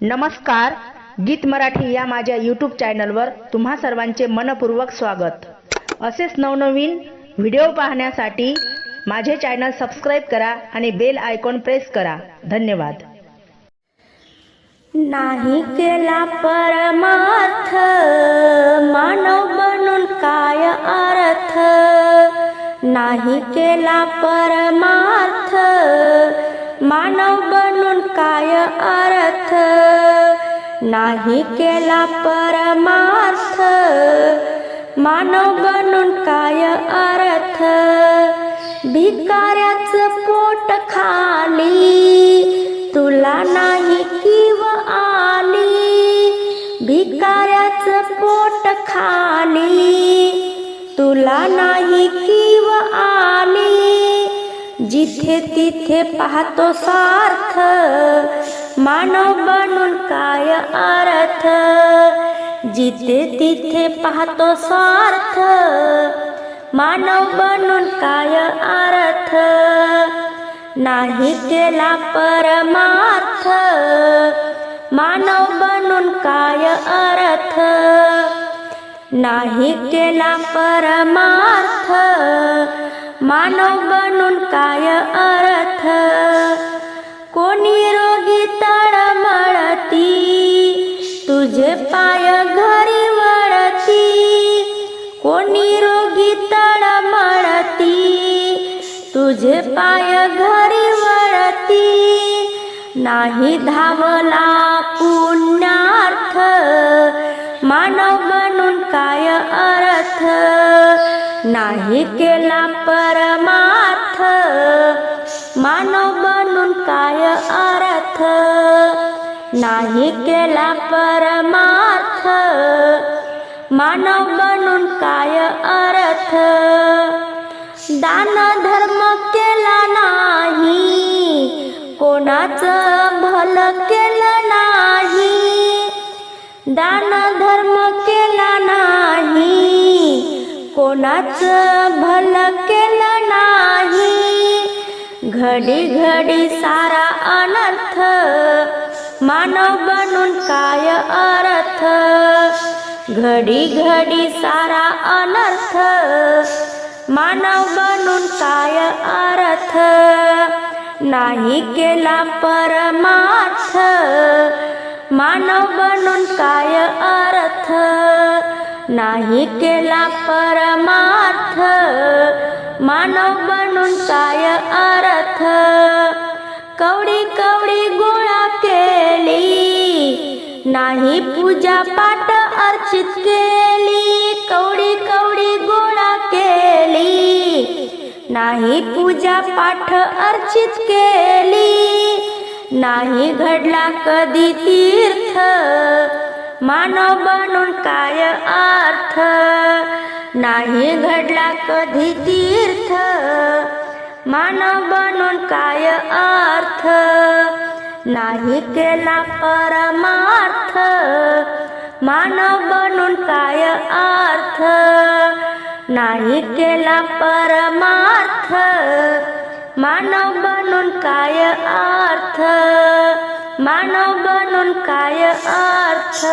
नमस्कार गीत मराठी या माझ्या यूट्यूब चॅनलवर तुम्हा सर्वांचे मनपूर्वक स्वागत. असेच नवनवीन व्हिडिओ पाहण्यासाठी माझे चॅनल सबस्क्राईब करा आणि बेल आयकॉन प्रेस करा. धन्यवाद. नाही केला परमार्थ मानव बनून काय अर्थ? नाही केला परमार्थ मानव बनून काय अर्थ नाही केला परमार्थ. मानव बनून काय अर्थ? भिकाऱ्याचं पोट खाली. तुला नाही किव आली. भिकाऱ्याचं पोट खाली. तुला नाही किव आली जिथे तिथे पाहतो सार्थ. मानव बनून काय अर्थ? जिथे तिथे पाहतो स्वार्थ मानव बनून काय अर्थ? नाही केला परमार्थ. मानव बनून काय अर्थ? नाही केला परमार्थ. मानव बनून काय अर्थ? कोणी रोगी तळमळती तुझे पाय घरी वळती? कोणी रोगी तळमळती तुझे पाय घरी वळती? नाही धावला पुण्यार्थ. नाही केला परमार्थ मानव बनून काय अर्थ? नाही केला परमार्थ मानव बनून काय अर्थ? दान धर्म केला नाही कोणाचं भलं केलं नाही. दान कोणाचं भलं केलं नाही. घडी घडी सारा अनर्थ मानव बनून काय अर्थ? घडी घडी सारा अनर्थ मानव बनून काय अर्थ? नाही केला परमार्थ मानव बनून नाही केला परमार्थ मानव बनून काय अर्थ? कवडी कवडी गोळा केली नाही पूजा पाठ अर्चित केली कवडी कवडी गोळा केली नाही पूजा पाठ अर्चित केली नाही घडला कधी तीर्थ? मानव बनून काय अर्थ? नाही घडला कधी तीर्थ? मानव बनून काय अर्थ? नाही केला परमार्थ? मानव बनून काय अर्थ? नाही केला परमार्थ? मानव बनून काय अर्थ? मानव बनून काय अर्थ?